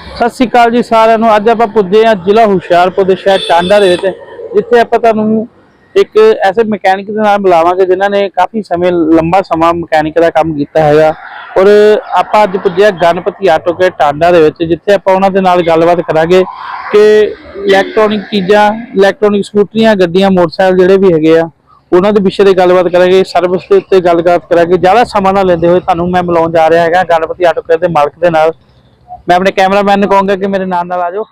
ਸਤਿ ਸ਼੍ਰੀ ਅਕਾਲ ਜੀ ਸਾਰਿਆਂ ਨੂੰ। ਅੱਜ ਆਪਾਂ ਪੁੱਜੇ ਹਾਂ ਜ਼ਿਲ੍ਹਾ ਹੁਸ਼ਿਆਰਪੁਰ ਦੇ ਸ਼ਹਿਰ ਟਾਂਡਾ ਦੇ ਵਿੱਚ, ਜਿੱਥੇ ਆਪਾਂ ਤੁਹਾਨੂੰ ਇੱਕ ਐਸੇ ਮਕੈਨਿਕ ਦੇ ਨਾਲ ਮਿਲਾਵਾਂਗੇ ਜਿਨ੍ਹਾਂ ਨੇ ਕਾਫੀ ਸਮੇਂ, ਲੰਬਾ ਸਮਾਂ ਮਕੈਨਿਕ ਦਾ ਕੰਮ ਕੀਤਾ ਹੈਗਾ। ਔਰ ਆਪਾਂ ਅੱਜ ਪੁੱਜੇ ਗਣਪਤੀ ਆਟੋ ਕੇ ਟਾਂਡਾ ਦੇ ਵਿੱਚ, ਜਿੱਥੇ ਆਪਾਂ ਉਹਨਾਂ ਦੇ ਨਾਲ ਗੱਲਬਾਤ ਕਰਾਂਗੇ ਕਿ ਇਲੈਕਟ੍ਰੋਨਿਕ ਚੀਜ਼ਾਂ, ਇਲੈਕਟ੍ਰੋਨਿਕ ਸਕੂਟਰੀਆਂ, ਗੱਡੀਆਂ, ਮੋਟਰਸਾਈਕਲ ਜਿਹੜੇ ਵੀ ਹੈਗੇ ਆ, ਉਹਨਾਂ ਦੇ ਵਿਸ਼ੇ ਤੇ ਗੱਲਬਾਤ ਕਰਾਂਗੇ, ਸਰਵਿਸ ਦੇ ਉੱਤੇ ਗੱਲਬਾਤ ਕਰਾਂਗੇ। ਜ਼ਿਆਦਾ ਸਮਾਂ ਨਾ ਲੈਂਦੇ ਹੋਏ ਤੁਹਾਨੂੰ ਮੈਂ ਮਿਲਾਉਣ ਜਾ ਰਿਹਾ ਹੈਗਾ ਗਣਪਤੀ ਆਟੋ ਕੇ ਦੇ ਮਾਲਕ ਦੇ ਨਾਲ। ਮੈਂ ਆਪਣੇ ਕੈਮਰਾਮੈਨ ਨੂੰ ਕਹਾਂਗਾ ਕਿ ਮੇਰੇ ਨਾਲ ਨਾਲ ਆ ਜਾਓ।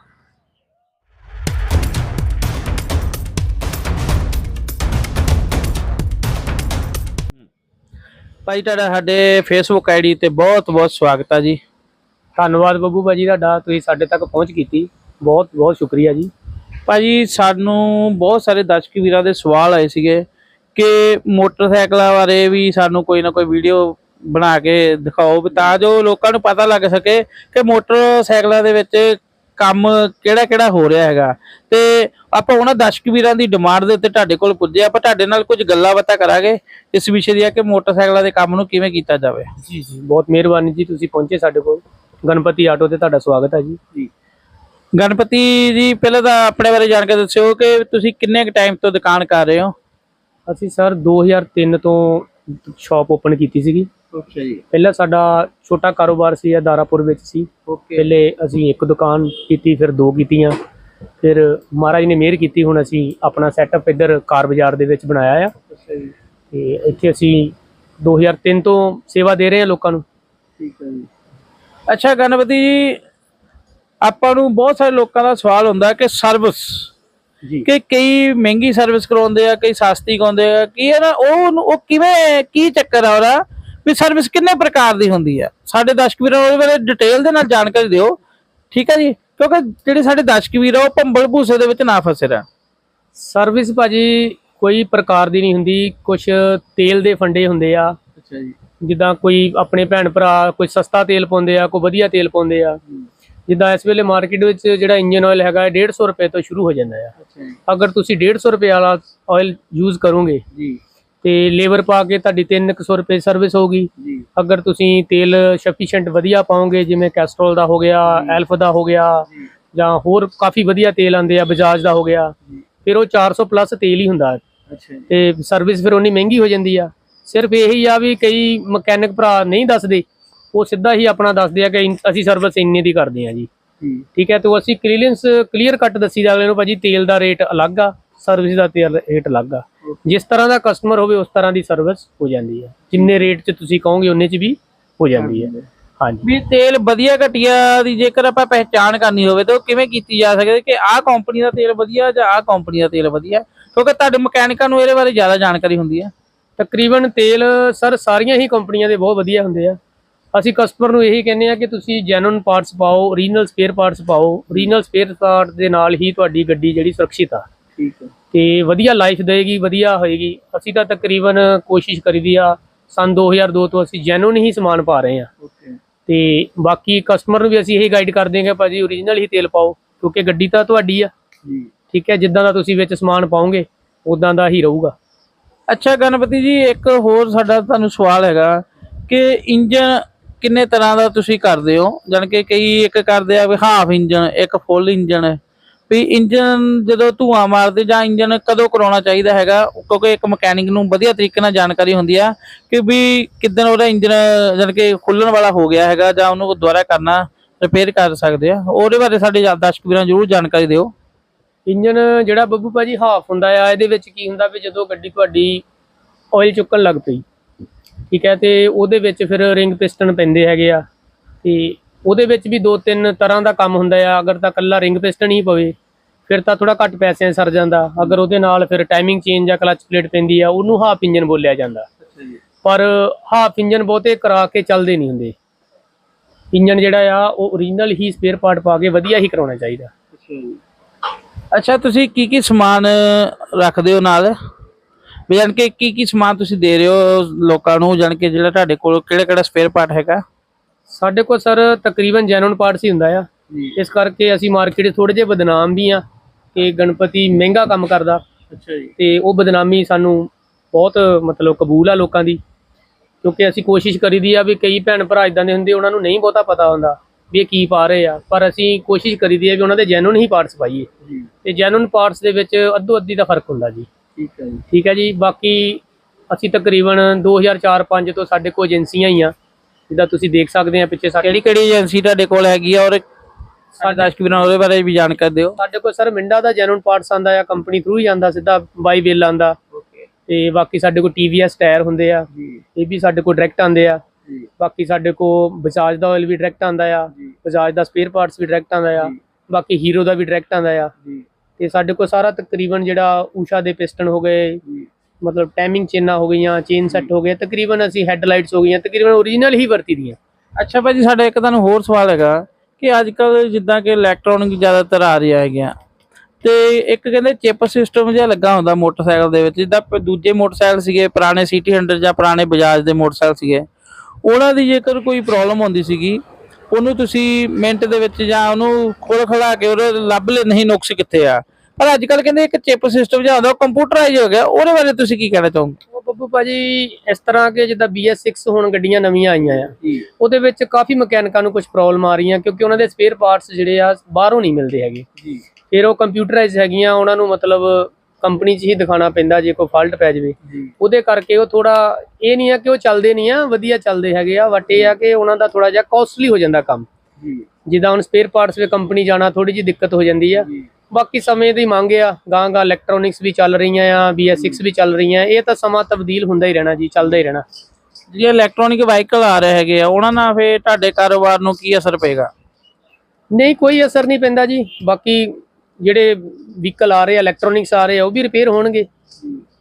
ਭਾਈ ਤੁਹਾਡਾ ਸਾਡੇ ਫੇਸਬੁੱਕ ਆਈਡੀ ਤੇ ਬਹੁਤ ਬਹੁਤ ਸਵਾਗਤ ਆ ਜੀ। ਧੰਨਵਾਦ ਬੱਬੂ ਭਾਜੀ ਤੁਹਾਡਾ ਤੁਸੀਂ ਸਾਡੇ ਤੱਕ ਪਹੁੰਚ ਕੀਤੀ। ਬਹੁਤ ਬਹੁਤ ਸ਼ੁਕਰੀਆ ਜੀ। ਭਾਜੀ ਸਾਨੂੰ ਬਹੁਤ ਸਾਰੇ ਦਰਸ਼ਕ ਵੀਰਾਂ ਦੇ ਸਵਾਲ ਆਏ ਸੀਗੇ ਕਿ ਮੋਟਰਸਾਈਕਲਾਂ ਬਾਰੇ ਵੀ ਸਾਨੂੰ ਕੋਈ ਨਾ ਕੋਈ ਵੀਡੀਓ ਬਣਾ ਕੇ ਦਿਖਾਓ ਵੀ ਤਾਂ ਜੋ ਲੋਕਾਂ ਨੂੰ ਪਤਾ ਲੱਗ ਸਕੇ ਕਿ ਮੋਟਰਸਾਈਕਲਾਂ ਦੇ ਵਿੱਚ ਕੰਮ ਕਿਹੜਾ ਕਿਹੜਾ ਹੋ ਰਿਹਾ ਹੈਗਾ। ਤੇ ਆਪਾਂ ਉਹਨਾਂ ਦਰਸ਼ਕ ਵੀਰਾਂ ਦੀ ਡਿਮਾਂਡ ਦੇ ਉੱਤੇ ਤੁਹਾਡੇ ਕੋਲ ਪੁੱਜੇ ਆਪਾਂ ਤੁਹਾਡੇ ਨਾਲ ਕੁਝ ਗੱਲਾਂ ਬਾਤਾਂ ਕਰਾਂਗੇ ਇਸ ਵਿਸ਼ੇ ਦੀਆਂ ਕਿ ਮੋਟਰਸਾਈਕਲਾਂ ਦੇ ਕੰਮ ਨੂੰ ਕਿਵੇਂ ਕੀਤਾ ਜਾਵੇ। ਜੀ ਜੀ ਬਹੁਤ ਮਿਹਰਬਾਨੀ ਜੀ ਤੁਸੀਂ ਪਹੁੰਚੇ ਸਾਡੇ ਕੋਲ। ਗਣਪਤੀ ਆਟੋ ਤੇ ਤੁਹਾਡਾ ਸਵਾਗਤ ਹੈ ਜੀ। ਜੀ। ਗਣਪਤੀ ਜੀ ਪਹਿਲਾਂ ਤਾਂ ਆਪਣੇ ਬਾਰੇ ਜਾਣਕਾਰੀ ਦੱਸਿਓ ਕਿ ਤੁਸੀਂ ਕਿੰਨੇ ਕੁ ਟਾਈਮ ਤੋਂ ਦੁਕਾਨ ਕਰ ਰਹੇ ਹੋ? ਅਸੀਂ ਸਰ 2003 ਤੋਂ ਸ਼ਾਪ ਓਪਨ ਕੀਤੀ ਸੀਗੀ। ਅੱਛਾ ਜੀ। ਪਹਿਲਾਂ ਸਾਡਾ ਛੋਟਾ ਕਾਰੋਬਾਰ ਸੀ ਇਹ ਦਾਰਾਪੁਰ ਵਿੱਚ ਸੀ। ਓਕੇ ਪਹਿਲੇ ਅਸੀਂ ਇੱਕ ਦੁਕਾਨ ਕੀਤੀ ਫਿਰ ਦੋ ਕੀਤੀਆਂ। ਫਿਰ ਮਹਾਰਾਜ ਨੇ ਮਿਹਰ ਕੀਤੀ ਹੁਣ ਅਸੀਂ ਆਪਣਾ ਸੈਟਅਪ ਇੱਧਰ ਕਾਰ ਬਾਜ਼ਾਰ ਦੇ ਵਿੱਚ ਬਣਾਇਆ ਆ। ਅੱਛਾ ਜੀ। ਤੇ ਇੱਥੇ ਅਸੀਂ 2003 ਤੋਂ ਸੇਵਾ ਦੇ ਰਹੇ ਹਾਂ ਲੋਕਾਂ ਨੂੰ। ਠੀਕ ਹੈ ਜੀ। ਅੱਛਾ ਗਣਪਤੀ ਜੀ ਆਪਾਂ ਨੂੰ ਬਹੁਤ ਸਾਰੇ ਲੋਕਾਂ ਦਾ ਸਵਾਲ ਹੁੰਦਾ ਕਿ ਸਰਵਿਸ ਜੀ। ਕਿ ਕਈ ਮਹਿੰਗੀ ਸਰਵਿਸ ਕਰਾਉਂਦੇ ਆ ਕਈ ਸਸਤੀ ਕਰਾਉਂਦੇ ਆ। ਕੀ ਹੈ ਨਾ ਉਹ ਉਹ ਕਿਵੇਂ ਕੀ ਚੱਕਰ ਆ ਉਹਦਾ? ਵੀ ਸਰਵਿਸ ਕਿੰਨੇ ਪ੍ਰਕਾਰ ਦੀ ਹੁੰਦੀ ਆ? ਸਾਡੇ ਦਰਸ਼ਕ ਵੀਰਾਂ ਨੂੰ ਉਹਦੇ ਬਾਰੇ ਡਿਟੇਲ ਦੇ ਨਾਲ ਜਾਣਕਾਰੀ ਦਿਓ। ਠੀਕ ਹੈ ਜੀ? ਕਿਉਂਕਿ ਜਿਹੜੇ ਸਾਡੇ ਦਰਸ਼ਕ ਵੀਰ ਆ ਉਹ ਭੰਬਲ ਭੂਸੇ ਦੇ ਵਿੱਚ ਨਾ ਫਸੇ ਰਹਿਣ। ਸਰਵਿਸ ਭਾਜੀ ਕੋਈ ਪ੍ਰਕਾਰ ਦੀ ਨਹੀਂ ਹੁੰਦੀ। ਕੁਝ ਤੇਲ ਦੇ ਫੰਡੇ ਹੁੰਦੇ ਆ। ਅੱਛਾ ਜੀ। ਜਿੱਦਾਂ ਕੋਈ ਆਪਣੇ ਭੈਣ ਭਰਾ ਕੋਈ ਸਸਤਾ ਤੇਲ ਪਾਉਂਦੇ ਆ ਕੋਈ ਵਧੀਆ ਤੇਲ ਪਾਉਂਦੇ ਆ। ਜਿੱਦਾਂ ਇਸ ਵੇਲੇ ਮਾਰਕੀਟ ਵਿੱਚ ਜਿਹੜਾ ਇੰਜਨ ਆਇਲ ਹੈਗਾ ਹੈ 150 ਰੁਪਏ ਤੋਂ ਸ਼ੁਰੂ ਹੋ ਜਾਂਦਾ ਆ। ਅੱਛਾ ਜੀ। ਅਗਰ ਤੁਸੀਂ 150 ਰੁਪਏ ਵਾਲਾ ਆਇਲ ਯੂਜ਼ ਕਰੋਗੇ ਜੀ। ਤੇ ਲੇਬਰ ਪਾ ਕੇ ਤੁਹਾਡੀ 300 ਰੁਪਏ ਸਰਵਿਸ ਹੋਊਗੀ। ਜੀ। ਅਗਰ ਤੁਸੀਂ ਤੇਲ ਸਫੀਸ਼ੀਐਂਟ ਵਧੀਆ ਪਾਓਗੇ ਜਿਵੇਂ ਕੈਸਟਰੋਲ ਦਾ ਹੋ ਗਿਆ ਐਲਫ ਦਾ ਹੋ ਗਿਆ ਜਾਂ। ਹੋਰ ਕਾਫੀ ਵਧੀਆ ਤੇਲ ਆਂਦੇ ਆ ਬਜਾਜ ਦਾ ਹੋ ਗਿਆ ਫਿਰ ਉਹ 400 ਪਲੱਸ ਤੇਲ ਹੀ ਹੁੰਦਾ ਹੈ। ਤੇ ਸਰਵਿਸ ਫਿਰ ਉਨੀ ਮਹਿੰਗੀ ਹੋ ਜਾਂਦੀ ਆ। ਸਿਰਫ ਇਹੀ ਆ ਵੀ ਕਈ ਮਕੈਨਿਕ ਭਰਾ ਨਹੀਂ ਦੱਸਦੇ ਉਹ ਸਿੱਧਾ ਹੀ ਆਪਣਾ ਦੱਸਦੇ ਆ ਕਿ ਅਸੀਂ ਸਰਵਿਸ ਇੰਨੇ ਦੀ ਕਰਦੇ ਆ ਜੀ। ਠੀਕ ਹੈ ਤੇ ਉਹ ਅਸੀਂ ਕਲੀਅਰੈਂਸ ਕਲੀਅਰ ਕੱਟ ਦੱਸੀ ਜਾ ਨੂੰ ਭਾਜੀ ਤੇਲ ਦਾ ਰੇਟ ਅਲੱਗ ਆ ਸਰਵਿਸ ਦਾ ਤੇਲ ਰੇਟ ਅਲੱਗ ਆ। ਜਿਸ ਤਰ੍ਹਾਂ ਦਾ ਕਸਟਮਰ ਹੋਵੇ ਉਸ ਤਰ੍ਹਾਂ ਦੀ ਸਰਵਿਸ ਹੋ ਜਾਂਦੀ ਹੈ। ਜਿੰਨੇ ਰੇਟ 'ਚ ਤੁਸੀਂ ਕਹੋਗੇ ਉਹਨੇ 'ਚ ਵੀ ਹੋ ਜਾਂਦੀ ਹੈ। ਹਾਂਜੀ। ਵੀ ਤੇਲ ਵਧੀਆ ਘਟੀਆ ਦੀ ਜੇਕਰ ਆਪਾਂ ਪਹਿਚਾਣ ਕਰਨੀ ਹੋਵੇ ਤਾਂ ਉਹ ਕਿਵੇਂ ਕੀਤੀ ਜਾ ਸਕਦੀ ਕਿ ਆਹ ਕੰਪਨੀ ਦਾ ਤੇਲ ਵਧੀਆ ਜਾਂ ਆਹ ਕੰਪਨੀ ਦਾ ਤੇਲ ਵਧੀਆ? ਕਿਉਂਕਿ ਤੁਹਾਡੇ ਮਕੈਨਿਕਾਂ ਨੂੰ ਇਹਦੇ ਬਾਰੇ ਜ਼ਿਆਦਾ ਜਾਣਕਾਰੀ ਹੁੰਦੀ ਹੈ। ਤਕਰੀਬਨ ਤੇਲ ਸਰ ਸਾਰੀਆਂ ਹੀ ਕੰਪਨੀਆਂ ਦੇ ਬਹੁਤ ਵਧੀਆ ਹੁੰਦੇ ਆ। ਅਸੀਂ ਕਸਟਮਰ ਨੂੰ ਇਹੀ ਕਹਿੰਦੇ ਆ ਕਿ ਤੁਸੀਂ ਜੈਨੂਨ ਪਾਰਟਸ ਪਾਓ ਓਰੀਜਨਲ ਸਪੇਅਰ ਪਾਰਟਸ ਪਾਓ। ਓਰੀਜਨਲ ਸਪੇਅਰ ਪਾਰਟ ਦੇ ਨਾਲ ਹੀ ਤੁਹਾਡੀ ਗੱਡੀ ਜਿਹੜੀ ਸੁਰੱਖਿਅਤ ਆ। ਠੀਕ ਹੈ। ਤੇ ਵਧੀਆ ਲਾਈਫ ਦੇਗੀ ਵਧੀਆ ਹੋਏਗੀ। ਅਸੀਂ ਤਾਂ ਤਕਰੀਬਨ ਕੋਸ਼ਿਸ਼ ਕਰੀਦੀ ਆ ਸਨ 2002 ਤੋਂ ਅਸੀਂ ਜੈਨੂਨ ਹੀ ਸਮਾਨ ਪਾ ਰਹੇ ਆ। ਤੇ ਬਾਕੀ ਕਸਟਮਰ ਨੂੰ ਵੀ ਅਸੀਂ ਇਹ ਗਾਈਡ ਕਰਦੇ ਹਾਂ ਭਾਜੀ ਓਰੀਜਨਲ ਹੀ ਤੇਲ ਪਾਓ ਕਿਉਂਕਿ ਗੱਡੀ ਤਾਂ ਤੁਹਾਡੀ ਆ। ਠੀਕ ਹੈ ਜਿੱਦਾਂ ਦਾ ਤੁਸੀਂ ਵਿੱਚ ਸਮਾਨ ਪਾਓਗੇ ਉਦਾਂ ਦਾ ਹੀ ਰਹੂਗਾ। ਅੱਛਾ ਗਣਪਤੀ ਜੀ ਇੱਕ ਹੋਰ ਸਾਡਾ ਤੁਹਾਨੂੰ ਸਵਾਲ ਹੈਗਾ ਕਿ ਇੰਜਨ ਕਿੰਨੇ ਤਰ੍ਹਾਂ ਦਾ ਤੁਸੀਂ ਕਰਦੇ ਹੋ? ਜਾਣੀ ਕਿ ਕਈ ਇੱਕ ਕਰਦੇ ਆ ਵੀ ਹਾਫ ਇੰਜਨ ਇੱਕ ਫੁੱਲ ਇੰਜਨ ਵੀ ਇੰਜਨ ਜਦੋਂ ਧੂਆਂ ਮਾਰਦੇ ਜਾਂ ਇੰਜਨ ਕਦੋਂ ਕਰਾਉਣਾ ਚਾਹੀਦਾ ਹੈਗਾ, ਕਿਉਂਕਿ ਇੱਕ ਮਕੈਨਿਕ ਨੂੰ ਵਧੀਆ ਤਰੀਕੇ ਨਾਲ ਜਾਣਕਾਰੀ ਹੁੰਦੀ ਆ ਕਿ ਵੀ ਕਿਦਨ ਉਹਦਾ ਇੰਜਨ ਜਾਣੀ ਕਿ ਖੁੱਲਣ ਵਾਲਾ ਹੋ ਗਿਆ ਹੈਗਾ ਜਾਂ ਉਹਨੂੰ ਦੁਬਾਰਾ ਕਰਨਾ ਰਿਪੇਅਰ ਕਰ ਸਕਦੇ ਆ। ਉਹਦੇ ਬਾਰੇ ਸਾਡੇ ਦਰਸ਼ਕ ਵੀਰਾਂ ਨੂੰ ਜ਼ਰੂਰ ਜਾਣਕਾਰੀ ਦਿਓ। ਇੰਜਨ ਜਿਹੜਾ ਬੱਬੂ ਭਾਜੀ ਹਾਫ ਹੁੰਦਾ ਆ, ਇਹਦੇ ਵਿੱਚ ਕੀ ਹੁੰਦਾ ਵੀ ਜਦੋਂ ਗੱਡੀ ਤੁਹਾਡੀ ਆਇਲ ਚੁੱਕਣ ਲੱਗ ਪਈ, ਠੀਕ ਹੈ, ਤੇ ਉਹਦੇ ਵਿੱਚ ਫਿਰ ਰਿੰਗ ਪਿਸਟਨ ਪੈਂਦੇ ਹੈਗੇ ਆ, ਤੇ ਉਹਦੇ ਵਿੱਚ ਵੀ ਦੋ ਤਿੰਨ ਤਰ੍ਹਾਂ ਦਾ ਕੰਮ ਹੁੰਦਾ ਆ। ਅਗਰ ਤਾਂ ਕੱਲਾ ਰਿੰਗ ਪਿਸਟਨ ਹੀ ਪਵੇ ਫਿਰ ਤਾਂ ਥੋੜਾ ਘੱਟ ਪੈਸਿਆਂ ਸਰ ਜਾਂਦਾ। ਅਗਰ ਉਹਦੇ ਨਾਲ ਫਿਰ ਟਾਈਮਿੰਗ ਚੇਂਜ ਜਾਂ ਕਲਚ ਪਲੇਟ ਪੈਂਦੀ ਆ ਉਹਨੂੰ ਹਾਫ ਇੰਜਨ ਬੋਲਿਆ ਜਾਂਦਾ। ਪਰ ਹਾਫ ਇੰਜਨ ਬਹੁਤੇ ਕਰਾ ਕੇ ਚੱਲਦੇ ਨਹੀਂ ਹੁੰਦੇ। ਇੰਜਨ ਜਿਹੜਾ ਆ ਉਹ ਓਰੀਜਨਲ ਹੀ ਸਪੇਅਰ ਪਾਰਟ ਪਾ ਕੇ ਵਧੀਆ ਹੀ ਕਰਾਉਣਾ ਚਾਹੀਦਾ। ਅੱਛਾ ਤੁਸੀਂ ਕੀ ਕੀ ਸਮਾਨ ਰੱਖਦੇ ਹੋ ਨਾਲ? ਵੀ ਜਾਣ ਕੇ ਕੀ ਕੀ ਸਮਾਨ ਤੁਸੀਂ ਦੇ ਰਹੇ ਹੋ ਲੋਕਾਂ ਨੂੰ? ਜਾਣ ਕੇ ਜਿਹੜਾ ਤੁਹਾਡੇ ਕੋਲ ਕਿਹੜਾ ਕਿਹੜਾ ਸਪੇਅਰ ਪਾਰਟ ਹੈਗਾ? ਸਾਡੇ ਕੋਲ ਸਰ ਤਕਰੀਬਨ ਜੈਨੂਨ ਪਾਰਟਸ ਹੀ ਹੁੰਦਾ ਆ। ਇਸ ਕਰਕੇ ਅਸੀਂ ਮਾਰਕੀਟ ਥੋੜੇ ਜਿਹੇ ਬਦਨਾਮ ਵੀ ਆ ਕਿ ਗਣਪਤੀ ਮਹਿੰਗਾ ਕੰਮ ਕਰਦਾ। ਅੱਛਾ ਜੀ। ਤੇ ਉਹ ਬਦਨਾਮੀ ਸਾਨੂੰ ਬਹੁਤ ਮਤਲਬ ਕਬੂਲ ਆ ਲੋਕਾਂ ਦੀ। ਕਿਉਂਕਿ ਅਸੀਂ ਕੋਸ਼ਿਸ਼ ਕਰੀਦੀ ਆ ਵੀ ਕਈ ਭੈਣ ਭਰਾ ਇਦਾਂ ਦੇ ਹੁੰਦੇ ਉਹਨਾਂ ਨੂੰ ਨਹੀਂ ਬਹੁਤਾ ਪਤਾ ਹੁੰਦਾ ਵੀ ਇਹ ਕੀ ਪਾ ਰਹੇ ਆ। ਪਰ ਅਸੀਂ ਕੋਸ਼ਿਸ਼ ਕਰੀਦੀ ਹੈ ਵੀ ਉਹਨਾਂ ਦੇ ਜੈਨੂਨ ਹੀ ਪਾਰਟਸ ਪਾਈਏ। ਤੇ ਜੈਨੂਨ ਪਾਰਟਸ ਦੇ ਵਿੱਚ ਅੱਧੋ ਅੱਧੀ ਦਾ ਫ਼ਰਕ ਹੁੰਦਾ ਜੀ। ਠੀਕ ਹੈ ਜੀ। ਠੀਕ ਹੈ ਜੀ। ਬਾਕੀ ਅਸੀਂ ਤਕਰੀਬਨ 2004-5 ਤੋਂ ਸਾਡੇ ਕੋਲ ਏਜੰਸੀਆਂ ਹੀ ਆ ਜਿੱਦਾਂ ਤੁਸੀਂ ਦੇਖ ਸਕਦੇ ਆ ਪਿੱਛੇ ਸਾਡੇ ਕਿਹੜੀ ਕਿਹੜੀ ਏਜੰਸੀ ਤੁਹਾਡੇ ਕੋਲ ਹੈਗੀ ਆ ਔਰ ਸਾਡੇ ਨੂੰ ਉਹਦੇ ਬਾਰੇ ਵੀ ਜਾਣਕਾਰੀ ਦਿਓ। ਸਾਡੇ ਕੋਲ ਸਰ ਮਿੰਡਾ ਦਾ ਜੈਨੂਨ ਪਾਰਟਸ ਆਂਦਾ ਆ ਕੰਪਨੀ ਥਰੂ ਹੀ ਆਂਦਾ ਸਿੱਧਾ ਬਾਈ ਵੇਲ ਆਂਦਾ ਤੇ ਬਾਕੀ ਸਾਡੇ ਕੋਲ TVS ਟਾਇਰ ਹੁੰਦੇ ਆ। ਇਹ ਵੀ ਸਾਡੇ ਕੋਲ ਡਾਇਰੈਕਟ ਆਂਦੇ ਆ। ਬਾਕੀ ਸਾਡੇ ਕੋਲ ਬਜਾਜ ਦਾ ਆਇਲ ਵੀ ਡਾਇਰੈਕਟ ਆਂਦਾ ਆ। ਬਜਾਜ ਦਾ ਸਪੇਅਰ ਪਾਰਟਸ ਵੀ ਡਾਇਰੈਕਟ ਆਂਦਾ ਆ। ਬਾਕੀ ਹੀਰੋ ਦਾ ਵੀ ਡਾਇਰੈਕਟ ਆਂਦਾ ਆ। ਤੇ ਸਾਡੇ ਕੋਲ ਸਾਰਾ ਤਕਰੀਬਨ ਜਿਹੜਾ ਊਸ਼ਾ ਦੇ ਪਿਸਟਨ ਹੋ ਗਏ। ਮਤਲਬ ਟਾਈਮਿੰਗ ਚੇਨਾਂ ਹੋ ਗਈਆਂ ਚੇਨ ਸੈੱਟ ਹੋ। ਗਏ ਤਕਰੀਬਨ ਅਸੀਂ ਹੈਡਲਾਈਟਸ ਹੋ ਗਈਆਂ ਤਕਰੀਬਨ ਓਰੀਜਨਲ ਹੀ ਵਰਤੀ ਦੀਆਂ। ਅੱਛਾ ਭਾਜੀ ਸਾਡਾ ਇੱਕ ਤੁਹਾਨੂੰ ਹੋਰ ਸਵਾਲ ਹੈਗਾ ਕਿ ਅੱਜ ਕੱਲ ਜਿੱਦਾਂ ਕਿ ਇਲੈਕਟ੍ਰੋਨਿਕ ਜ਼ਿਆਦਾਤਰ ਆ ਰਿਹਾ ਹੈਗੀਆਂ। ਤੇ ਇੱਕ ਕਹਿੰਦੇ ਚਿਪ ਸਿਸਟਮ ਜਿਹਾ ਲੱਗਾ ਹੁੰਦਾ ਮੋਟਰਸਾਈਕਲ ਦੇ ਵਿੱਚ ਜਿੱਦਾਂ ਦੂਜੇ ਮੋਟਰਸਾਈਕਲ ਸੀਗੇ ਪੁਰਾਣੇ ਸਿਟੀ 100 ਜਾਂ ਪੁਰਾਣੇ ਬਜਾਜ ਦੇ ਮੋਟਰਸਾਈਕਲ ਸੀਗੇ। ਉਹਨਾਂ ਦੀ ਜੇਕਰ ਕੋਈ ਪ੍ਰੋਬਲਮ ਹੁੰਦੀ ਸੀਗੀ ਉਹਨੂੰ ਤੁਸੀਂ ਮਿੰਟ ਦੇ ਵਿੱਚ ਜਾਂ ਉਹਨੂੰ ਖੋਲ ਖੜਾ ਕੇ ਉਹਦੇ ਲੱਭ ਲੈ ਨਹੀਂ ਨੁਕਸ ਕਿੱਥੇ ਆ? ਪਰ ਅੱਜ ਕੱਲ ਕਹਿੰਦੇ ਇੱਕ ਚਿਪ ਸਿਸਟਮ ਜਿਹਾ ਹੁੰਦਾ ਉਹ ਕੰਪਿਊਟਰਾਈਜ਼ ਹੋ ਗਿਆ। ਉਹਦੇ ਬਾਰੇ ਤੁਸੀਂ ਕੀ ਕਹਿਣਾ ਚਾਹੋਗੇ? ਉਹ ਬੱਬੂ ਭਾਜੀ ਇਸ ਤਰ੍ਹਾਂ ਕਿ ਜਿੱਦਾਂ BS6 ਹੁਣ ਗੱਡੀਆਂ ਨਵੀਆਂ ਆਈਆਂ ਆ ਜੀ। ਉਹਦੇ ਵਿੱਚ ਕਾਫੀ ਮਕੈਨਿਕਾਂ ਨੂੰ ਕੁਝ ਪ੍ਰੋਬਲਮ ਆ ਰਹੀਆਂ ਕਿਉਂਕਿ ਉਹਨਾਂ ਦੇ ਸਪੇਅਰ ਪਾਰਟਸ ਜਿਹੜੇ ਆ ਬਾਹਰੋਂ ਨਹੀਂ ਮਿਲਦੇ ਹੈਗੇ। ਜੀ। ਫਿਰ ਉਹ ਕੰਪਿਊਟਰਾਈਜ਼ ਹੈਗੀਆਂ ਉਹਨਾਂ ਨੂੰ ਮਤਲਬ ਕੰਪਨੀ 'ਚ ਹੀ ਦਿਖਾਣਾ ਪੈਂਦਾ ਜੇ ਕੋਈ ਫਾਲਟ ਪੈ ਜਾਵੇ। ਜੀ। ਉਹਦੇ ਕਰਕੇ ਉਹ ਥੋੜਾ ਇਹ ਨਹੀਂ ਆ ਕਿ ਉਹ ਚੱਲਦੇ ਨਹੀਂ ਆ ਵਧੀਆ ਚੱਲਦੇ ਹੈਗੇ ਆ ਬਟ ਇਹ ਆ ਕਿ ਉਹਨਾਂ ਦਾ ਥੋੜਾ ਜਿਹਾ ਕਾਸਟਲੀ ਹੋ ਜਾਂਦਾ ਕੰਮ। ਜੀ। ਜਿੱਦਾਂ ਹੁਣ ਸਪੇਅਰ ਪਾਰਟਸ ਵੇ ਕੰਪਨੀ ਜਾਣਾ ਥੋੜੀ ਜਿਹੀ ਦਿੱਕਤ ਹੋ ਜਾਂਦੀ ਆ। ਜੀ। ਬਾਕੀ ਸਮੇਂ ਦੀ ਮੰਗ ਆ ਗਾਂ ਗਾਂ ਇਲੈਕਟ੍ਰੋਨਿਕਸ ਵੀ ਚੱਲ ਰਹੀਆਂ ਆ BS6 ਵੀ ਚੱਲ ਰਹੀਆਂ ਇਹ ਤਾਂ ਸਮਾਂ ਤਬਦੀਲ ਹੁੰਦਾ ਹੀ ਰਹਿਣਾ ਜੀ ਚੱਲਦਾ ਹੀ ਰਹਿਣਾ। ਜਿਹੜੇ ਇਲੈਕਟ੍ਰੋਨਿਕ ਵਾਹੀਕਲ ਆ ਰਹੇ ਹੈਗੇ ਆ ਉਹਨਾਂ ਨਾਲ ਫੇ ਤੁਹਾਡੇ ਕਾਰੋਬਾਰ ਨੂੰ ਕੀ ਅਸਰ ਪਏਗਾ? ਨਹੀਂ ਕੋਈ ਅਸਰ ਨਹੀਂ ਪੈਂਦਾ ਜੀ ਬਾਕੀ ਜਿਹੜੇ ਵਹੀਕਲ ਆ ਰਹੇ ਆ ਇਲੈਕਟ੍ਰੋਨਿਕਸ ਆ ਰਹੇ ਆ ਉਹ ਵੀ ਰਿਪੇਅਰ ਹੋਣਗੇ।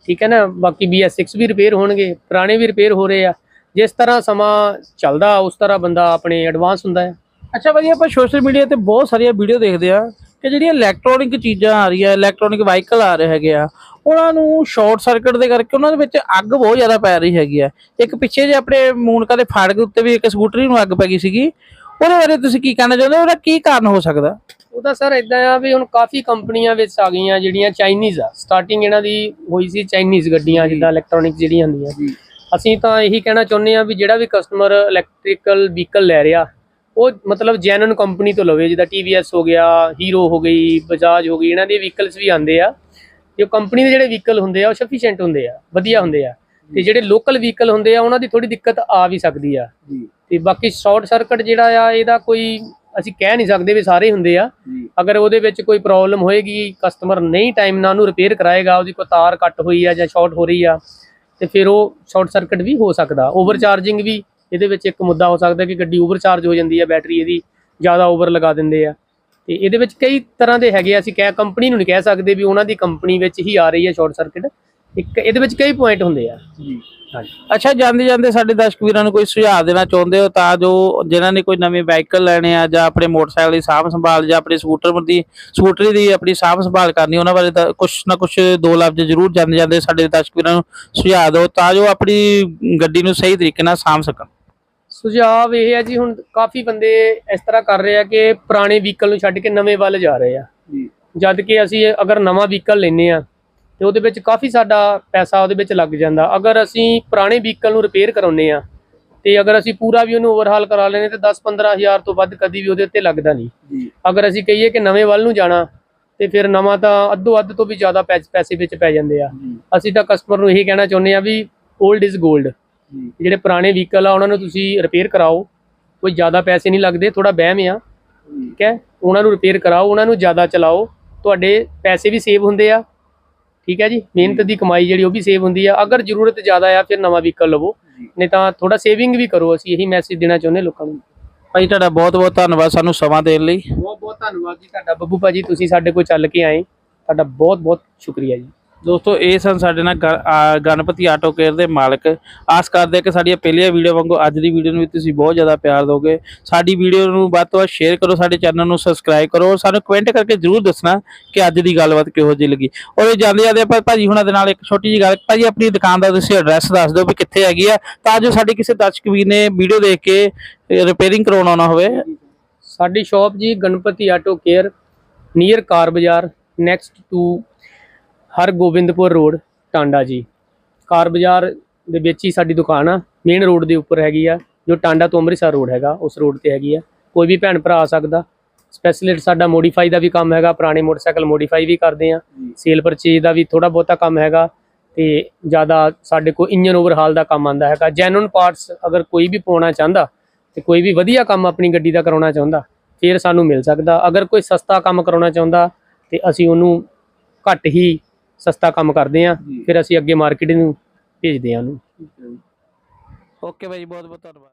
ਠੀਕ ਹੈ ਨਾ ਬਾਕੀ BS6 ਵੀ ਰਿਪੇਅਰ ਹੋਣਗੇ ਪੁਰਾਣੇ ਵੀ ਰਿਪੇਅਰ ਹੋ ਰਹੇ ਆ। ਜਿਸ ਤਰ੍ਹਾਂ ਸਮਾਂ ਚੱਲਦਾ ਉਸ ਤਰ੍ਹਾਂ ਬੰਦਾ ਆਪਣੇ ਐਡਵਾਂਸ ਹੁੰਦਾ ਹੈ। ਅੱਛਾ ਭਾਜੀ ਆਪਾਂ ਸੋਸ਼ਲ ਮੀਡੀਆ ਤੇ ਬਹੁਤ ਸਾਰੀਆਂ ਵੀਡੀਓ ਦੇਖਦੇ ਆ। ਕਿ ਜਿਹੜੀਆਂ ਇਲੈਕਟ੍ਰੋਨਿਕ ਚੀਜ਼ਾਂ ਆ ਰਹੀਆਂ ਇਲੈਕਟ੍ਰੋਨਿਕ ਵਾਹੀਕਲ ਆ ਰਹੇ ਹੈਗੇ ਆ ਉਹਨਾਂ ਨੂੰ ਸ਼ਾਰਟ ਸਰਕਟ ਦੇ ਕਰਕੇ ਉਹਨਾਂ ਦੇ ਵਿੱਚ ਅੱਗ ਬਹੁਤ ਜ਼ਿਆਦਾ ਪੈ ਰਹੀ ਹੈਗੀ ਆ। ਇੱਕ ਪਿੱਛੇ ਜੇ ਆਪਣੇ ਮੂਨਕਾ ਦੇ ਫਾੜਕ ਉੱਤੇ ਵੀ ਇੱਕ ਸਕੂਟਰੀ ਨੂੰ ਅੱਗ ਪੈ ਗਈ ਸੀਗੀ। ਉਹਦੇ ਬਾਰੇ ਤੁਸੀਂ ਕੀ ਕਹਿਣਾ ਚਾਹੁੰਦੇ ਹੋ? ਉਹਦਾ ਕੀ ਕਾਰਨ ਹੋ ਸਕਦਾ? ਉਹਦਾ ਸਰ ਇਦਾਂ ਆ ਵੀ ਹੁਣ ਕਾਫੀ ਕੰਪਨੀਆਂ ਵਿੱਚ ਆ ਗਈਆਂ ਜਿਹੜੀਆਂ ਚਾਈਨੀਜ਼ ਆ। ਸਟਾਰਟਿੰਗ ਇਹਨਾਂ ਦੀ ਹੋਈ ਸੀ ਚਾਈਨੀਜ਼ ਗੱਡੀਆਂ ਜਿੱਦਾਂ ਇਲੈਕਟ੍ਰੋਨਿਕ ਜਿਹੜੀਆਂ ਹੁੰਦੀਆਂ। ਅਸੀਂ ਤਾਂ ਇਹੀ ਕਹਿਣਾ ਚਾਹੁੰਦੇ ਆ ਵੀ ਜਿਹੜਾ ਵੀ ਕਸਟਮਰ ਇਲੈਕਟ੍ਰੀਕਲ ਵਹੀਕਲ ਲੈ ਰਿਹਾ ਉਹ ਮਤਲਬ ਜੈਨੂਨ ਕੰਪਨੀ ਤੋਂ ਲਵੇ ਜਿੱਦਾਂ TVS ਹੋ ਗਿਆ ਹੀਰੋ ਹੋ ਗਈ ਬਜਾਜ ਹੋ ਗਈ ਇਹਨਾਂ ਦੇ ਵਹੀਕਲਸ ਵੀ ਆਉਂਦੇ ਆ। ਜੋ ਕੰਪਨੀ ਦੇ ਜਿਹੜੇ ਵਹੀਕਲ ਹੁੰਦੇ ਆ ਉਹ ਸਫੀਸ਼ੀਐਂਟ ਹੁੰਦੇ ਆ ਵਧੀਆ ਹੁੰਦੇ ਆ। ਤੇ ਜਿਹੜੇ ਲੋਕਲ ਵਹੀਕਲ ਹੁੰਦੇ ਆ ਉਹਨਾਂ ਦੀ ਥੋੜੀ ਦਿੱਕਤ ਆ ਵੀ ਸਕਦੀ ਆ। ਜੀ। ਤੇ ਬਾਕੀ ਸ਼ਾਰਟ ਸਰਕਟ ਜਿਹੜਾ ਆ ਇਹਦਾ ਕੋਈ ਅਸੀਂ ਕਹਿ ਨਹੀਂ ਸਕਦੇ ਵੀ ਸਾਰੇ ਹੁੰਦੇ ਆ। ਅਗਰ ਉਹਦੇ ਵਿੱਚ ਕੋਈ ਪ੍ਰੋਬਲਮ ਹੋਏਗੀ ਕਸਟਮਰ ਨਹੀਂ ਟਾਈਮ ਨਾਲ ਉਹਨੂੰ ਰਿਪੇਅਰ ਕਰਾਏਗਾ ਉਹਦੀ ਕੋਈ ਤਾਰ ਕੱਟ ਹੋਈ ਆ ਜਾਂ ਸ਼ਾਰਟ ਹੋ ਰਹੀ ਆ ਤੇ ਫਿਰ ਉਹ ਸ਼ਾਰਟ ਸਰਕਟ ਵੀ ਹੋ ਸਕਦਾ। ਓਵਰ ਚਾਰਜਿੰਗ ਵੀ ਇਹਦੇ ਵਿੱਚ ਇੱਕ ਮੁੱਦਾ ਹੋ ਸਕਦਾ ਕਿ ਗੱਡੀ ਓਵਰ ਚਾਰਜ ਹੋ ਜਾਂਦੀ ਆ ਬੈਟਰੀ ਇਹਦੀ ਜ਼ਿਆਦਾ ਓਵਰ ਲਗਾ ਦਿੰਦੇ ਆ। ਤੇ ਇਹਦੇ ਵਿੱਚ ਕਈ ਤਰ੍ਹਾਂ ਦੇ ਹੈਗੇ ਆ ਅਸੀਂ ਕਹਿ ਕੰਪਨੀ ਨੂੰ ਨਹੀਂ ਕਹਿ ਸਕਦੇ ਵੀ ਉਹਨਾਂ ਦੀ ਕੰਪਨੀ ਵਿੱਚ ਹੀ ਆ ਰਹੀ ਹੈ ਸ਼ਾਰਟ ਸਰਕਟ ਇੱਕ ਇਹਦੇ ਵਿੱਚ ਕਈ ਪੁਆਇੰਟ ਹੁੰਦੇ ਆ। ਜੀ। ਹਾਂਜੀ। ਅੱਛਾ ਜਾਂਦੇ ਜਾਂਦੇ ਸਾਡੇ ਦਰਸ਼ਕ ਵੀਰਾਂ ਨੂੰ ਕੋਈ ਸੁਝਾਅ ਦੇਣਾ ਚਾਹੁੰਦੇ ਹੋ ਤਾਂ ਜੋ ਜਿਨ੍ਹਾਂ ਨੇ ਕੋਈ ਨਵੇਂ ਵਾਹੀਕਲ ਲੈਣੇ ਆ ਜਾਂ ਆਪਣੇ ਮੋਟਰਸਾਈਕਲ ਦੀ ਸਾਂਭ ਸੰਭਾਲ ਜਾਂ ਆਪਣੇ ਸਕੂਟਰ ਦੀ ਸਕੂਟਰੀ ਦੀ ਆਪਣੀ ਸਾਂਭ ਸੰਭਾਲ ਕਰਨੀ ਉਹਨਾਂ ਬਾਰੇ ਤਾਂ ਕੁਛ ਨਾ ਕੁਛ ਦੋ ਲਫ਼ਜ਼ ਜ਼ਰੂਰ ਜਾਂਦੇ ਜਾਂਦੇ ਸਾਡੇ ਦਰਸ਼ਕ ਵੀਰਾਂ ਨੂੰ ਸੁਝਾਅ ਦਿਓ ਤਾਂ ਜੋ ਆਪਣੀ ਗੱਡੀ ਨੂੰ ਸਹੀ ਤਰੀਕੇ ਨਾਲ ਸਾਂਭ ਸਕਣ। ਸੁਝਾਅ ਇਹ ਹੈ ਜੀ ਹੁਣ ਕਾਫੀ ਬੰਦੇ ਇਸ ਤਰ੍ਹਾਂ ਕਰ ਰਹੇ ਆ ਕਿ ਪੁਰਾਣੇ ਵਹੀਕਲ ਨੂੰ ਛੱਡ ਕੇ ਨਵੇਂ ਵੱਲ ਜਾ ਰਹੇ ਆ। ਜੀ। ਜਦ ਕਿ ਅਸੀਂ ਅਗਰ ਨਵਾਂ ਵਹੀਕਲ ਲੈਨੇ ਆ ਤੇ ਉਹਦੇ ਵਿੱਚ ਕਾਫੀ ਸਾਡਾ ਪੈਸਾ ਉਹਦੇ ਵਿੱਚ ਲੱਗ ਜਾਂਦਾ। ਅਗਰ ਅਸੀਂ ਪੁਰਾਣੇ ਵਹੀਕਲ ਨੂੰ ਰਿਪੇਅਰ ਕਰਾਉਨੇ ਆ ਤੇ ਅਗਰ ਅਸੀਂ ਪੂਰਾ ਵੀ ਉਹਨੂੰ ਓਵਰਹਾਲ ਕਰਾ ਲੈਨੇ ਤੇ 10-15 ਹਜ਼ਾਰ ਤੋਂ ਵੱਧ ਕਦੀ ਵੀ ਉਹਦੇ ਉੱਤੇ ਲੱਗਦਾ ਨਹੀਂ। ਜੀ। ਅਗਰ ਅਸੀਂ ਕਹੀਏ ਕਿ ਨਵੇਂ ਵੱਲ ਨੂੰ ਜਾਣਾ ਤੇ ਫਿਰ ਨਵਾਂ ਤਾਂ ਅੱਧੋ ਅੱਧ ਤੋਂ ਵੀ ਜ਼ਿਆਦਾ ਪੈਸੇ ਵਿੱਚ ਪੈ ਜਾਂਦੇ ਆ। ਅਸੀਂ ਤਾਂ ਕਸਟਮਰ ਨੂੰ ਇਹੀ ਕਹਿਣਾ ਚਾਹੁੰਦੇ ਆ ਵੀ 올ਡ ਇਜ਼ 골ਡ ਜਿਹੜੇ ਪੁਰਾਣੇ ਵਹੀਕਲ ਆ ਉਹਨਾਂ ਨੂੰ ਤੁਸੀਂ ਰਿਪੇਅਰ ਕਰਾਓ। ਕੋਈ ਜ਼ਿਆਦਾ ਪੈਸੇ ਨਹੀਂ ਲੱਗਦੇ ਥੋੜਾ ਵਹਿਮ ਆ। ਠੀਕ ਹੈ? ਉਹਨਾਂ ਨੂੰ ਰਿਪੇਅਰ ਕਰਾਓ ਉਹਨਾਂ ਨੂੰ ਜ਼ਿਆਦਾ ਚਲਾਓ। ਤੁਹਾਡੇ ਪੈਸੇ ਵੀ ਸੇਵ ਹੁੰਦੇ ਆ। ਠੀਕ ਹੈ ਜੀ? ਮਿਹਨਤ ਦੀ ਕਮਾਈ ਜਿਹੜੀ ਉਹ ਵੀ ਸੇਵ ਹੁੰਦੀ ਆ। ਅਗਰ ਜ਼ਰੂਰਤ ਜ਼ਿਆਦਾ ਆ ਫਿਰ ਨਵਾਂ ਵਹੀਕਲ ਲਵੋ। ਨਹੀਂ ਤਾਂ ਥੋੜਾ ਸੇਵਿੰਗ ਵੀ ਕਰੋ ਅਸੀਂ ਇਹੀ ਮੈਸੇਜ ਦੇਣਾ ਚਾਹੁੰਦੇ ਲੋਕਾਂ ਨੂੰ। ਭਾਈ ਤੁਹਾਡਾ ਬਹੁਤ ਬਹੁਤ ਧੰਨਵਾਦ ਸਾਨੂੰ ਸਮਾਂ ਦੇਣ ਲਈ। ਬਹੁਤ ਬਹੁਤ ਧੰਨਵਾਦ ਜੀ ਤੁਹਾਡਾ। ਬੱਬੂ ਭਾਜੀ ਤੁਸੀਂ ਸਾਡੇ ਕੋਲ ਚੱਲ ਕੇ ਆਏ। ਤੁਹਾਡਾ ਬਹੁਤ ਬਹੁਤ ਸ਼ੁਕਰੀਆ ਜੀ। ਦੋਸਤੋ, ਇਹ ਸਨ ਸਾਡੇ ਨਾਲ ਗਣਪਤੀ ਆਟੋ ਕੇਅਰ ਦੇ ਮਾਲਕ। ਆਸ ਕਰਦੇ ਕਿ ਸਾਡੀਆਂ ਪਹਿਲੀਆਂ ਵੀਡੀਓ ਵਾਂਗੂ ਅੱਜ ਦੀ ਵੀਡੀਓ ਨੂੰ ਵੀ ਤੁਸੀਂ ਬਹੁਤ ਜ਼ਿਆਦਾ ਪਿਆਰ ਦਿਓਗੇ ਸਾਡੀ ਵੀਡੀਓ ਨੂੰ ਵੱਧ ਤੋਂ ਵੱਧ ਸ਼ੇਅਰ ਕਰੋ, ਸਾਡੇ ਚੈਨਲ ਨੂੰ ਸਬਸਕ੍ਰਾਈਬ ਕਰੋ ਸਾਨੂੰ ਕਮੈਂਟ ਕਰਕੇ ਜਰੂਰ ਦੱਸਣਾ ਕਿ ਅੱਜ ਦੀ ਗੱਲਬਾਤ ਕਿਹੋ ਜਿਹੀ ਲੱਗੀ। ਔਰ ਇਹ ਜਾਂਦੇ ਜਾਂਦੇ ਆਪਾਂ ਭਾਜੀ ਹੁਣਾਂ ਦੇ ਨਾਲ ਇੱਕ ਛੋਟੀ ਜਿਹੀ ਗੱਲ, ਭਾਜੀ ਆਪਣੀ ਦੁਕਾਨ ਦਾ ਤੁਸੀਂ ਐਡਰੈਸ ਦੱਸ ਦਿਓ ਵੀ ਕਿੱਥੇ ਹੈਗੀ ਆ, ਤਾਂ ਜੋ ਸਾਡੇ ਕਿਸੇ ਦਰਸ਼ਕ ਵੀਰ ਨੇ ਵੀਡੀਓ ਦੇਖ ਕੇ ਰਿਪੇਅਰਿੰਗ ਕਰਾਉਣਾ ਨਾ ਹੋਵੇ। ਸਾਡੀ ਸ਼ਾਪ ਜੀ Ganpati auto care near car Bazaar next to Hargobindpur road Tanda ਜੀ। ਕਾਰ ਬਾਜ਼ਾਰ ਦੇ ਵਿੱਚ ਹੀ ਸਾਡੀ ਦੁਕਾਨ ਆ। ਮੇਨ ਰੋਡ ਦੇ ਉੱਪਰ ਹੈਗੀ ਆ ਜੋ ਟਾਂਡਾ ਤੋਂ ਅੰਮ੍ਰਿਤਸਰ ਰੋਡ ਹੈਗਾ ਉਸ ਰੋਡ ਤੇ ਹੈਗੀ ਆ। ਕੋਈ ਵੀ ਭੈਣ ਭਰਾ ਆ ਸਕਦਾ। ਸਪੈਸ਼ਲਿਸਟ ਸਾਡਾ ਮੋਡੀਫਾਈ ਦਾ ਵੀ ਕੰਮ ਹੈਗਾ ਪੁਰਾਣੇ ਮੋਟਰਸਾਈਕਲ ਮੋਡੀਫਾਈ ਵੀ ਕਰਦੇ ਆ। ਸੇਲ ਪਰਚੇਜ ਦਾ ਵੀ ਥੋੜਾ ਬਹੁਤਾ ਕੰਮ ਹੈਗਾ ਤੇ ਜ਼ਿਆਦਾ ਸਾਡੇ ਕੋਲ ਇੰਜਨ ਓਵਰਹਾਲ ਦਾ ਕੰਮ ਆਂਦਾ ਹੈਗਾ। ਜੈਨੂਨ ਪਾਰਟਸ ਅਗਰ ਕੋਈ ਵੀ ਪਾਉਣਾ ਚਾਹੁੰਦਾ ਤੇ ਕੋਈ ਵੀ ਵਧੀਆ ਕੰਮ ਆਪਣੀ ਗੱਡੀ ਦਾ ਕਰਾਉਣਾ ਚਾਹੁੰਦਾ ਫਿਰ ਸਾਨੂੰ ਮਿਲ ਸਕਦਾ। ਅਗਰ ਕੋਈ ਸਸਤਾ ਕੰਮ ਕਰਾਉਣਾ ਚਾਹੁੰਦਾ ਤੇ ਅਸੀਂ ਉਹਨੂੰ ਘੱਟ ਹੀ ਸਸਤਾ ਕੰਮ ਕਰਦੇ ਆ ਫਿਰ ਅਸੀਂ ਅੱਗੇ ਮਾਰਕੀਟ ਨੂੰ ਭੇਜਦੇ ਆ ਉਹਨੂੰ। ਓਕੇ ਭਾਈ ਬਹੁਤ ਬਹੁਤ ਧੰਨਵਾਦ।